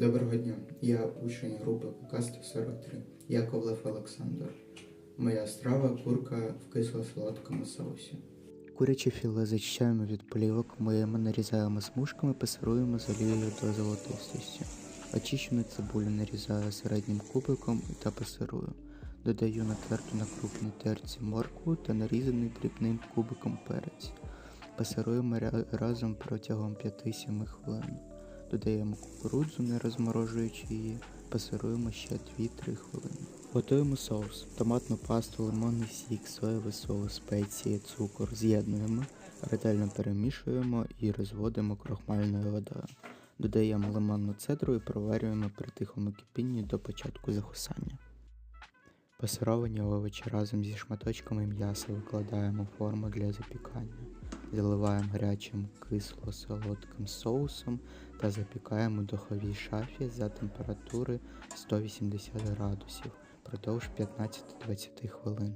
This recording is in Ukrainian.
Доброго дня, я учень групи ПК 143 Яковлев Олександр. Моя страва курка в кисло-солодкому соусі. Куряче філе зачищаємо від плівок, миємо, нарізаємо смужками, пасируємо з олією до золотистості. Очищену цибулю нарізаю середнім кубиком та пасирую. Додаю натерту на крупній терці моркву та нарізаний дрібним кубиком перець. Пасируємо разом протягом 5-7 хвилин. Додаємо кукурудзу, не розморожуючи її, пасируємо ще 2-3 хвилини. Готуємо соус. Томатну пасту, лимонний сік, соєвий соус, спеції, цукор з'єднуємо, ретельно перемішуємо і розводимо крохмальною водою. Додаємо лимонну цедру і проварюємо при тихому кипінні до початку загусання. Пасировані овочі разом зі шматочками м'яса викладаємо в форму для запікання. Заливаємо гарячим кисло-солодким соусом та запікаємо у духовій шафі за температури 180 градусів впродовж 15-20 хвилин.